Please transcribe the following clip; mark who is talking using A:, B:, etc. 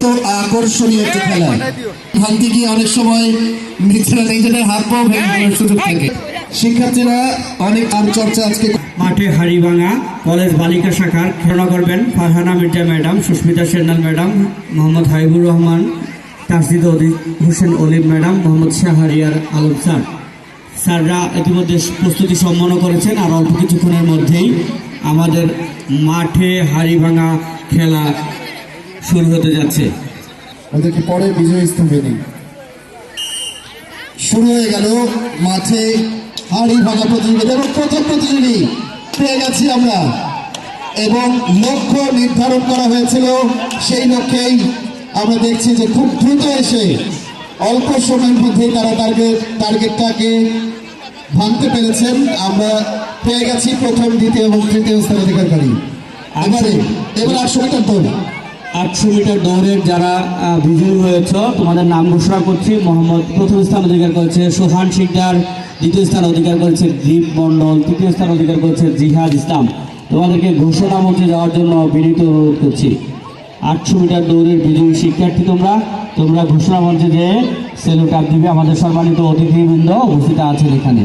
A: তো আকর্ষণীয় একটি খেলা। ভাঙতে গিয়ে অনেক সময় নিজেরা নিজেদের হাত পাও ভেঙে সুযোগ থাকে। শিক্ষার্থীরা অনেক আর চর্চা আজকে
B: মাঠে হাড়িভাঙা কলেজ বালিকা শাখার খেলা করবেন ফারহানা মির্জা ম্যাডাম সুস্মিতা সেন্নাল ম্যাডাম মোহাম্মদ হাবিবুর রহমান তাসদিদ অলি- হোসেন অলিম ম্যাডাম মোহাম্মদ শাহরিয়ার আলম স্যার। স্যাররা ইতিমধ্যে প্রস্তুতি সম্পন্ন করেছেন আর অল্প কিছুক্ষণের মধ্যেই আমাদের মাঠে হাড়িভাঙা খেলা শুরু হতে যাচ্ছে।
A: ওদেরকে পরে বিজয় স্তম্ভে নেই শুরু হয়ে গেল মাঠে হাড়ি ভাঙা প্রতিযোগিতা এবং প্রথম প্রতিযোগী পেয়ে গেছি আমরা। এবং লক্ষ্য নির্ধারণ করা হয়েছিল, সেই লক্ষ্যেই আমরা দেখছি যে খুব দ্রুত এসে অল্প সময়ের মধ্যেই তারা টার্গেট টার্গেটটাকে ভাঙতে পেরেছেন। আমরা পেয়ে গেছি প্রথম, দ্বিতীয় এবং তৃতীয় স্থান অধিকারী এবারে, এবার মিটার দৌড়
B: আটশো মিটার দৌড়ের যারা বিজয়ী হয়েছ, তোমাদের নাম ঘোষণা করছি। মোহাম্মদ, প্রথম স্থান অধিকার করেছে সোহান শিকদার, দ্বিতীয় স্থান অধিকার করেছে দীপ মণ্ডল, তৃতীয় স্থান অধিকার করেছে জিহাদ ইসলাম। তোমাদেরকে ঘোষণা মঞ্চে যাওয়ার জন্য বিনীত অনুরোধ করছি। আটশো মিটার দৌড়ের বিজয়ী শিক্ষার্থী তোমরা তোমরা ঘোষণা মঞ্চে যে সেলুট আপ দিবে। আমাদের সম্মানিত অতিথিবৃন্দ উপস্থিত আছেন এখানে।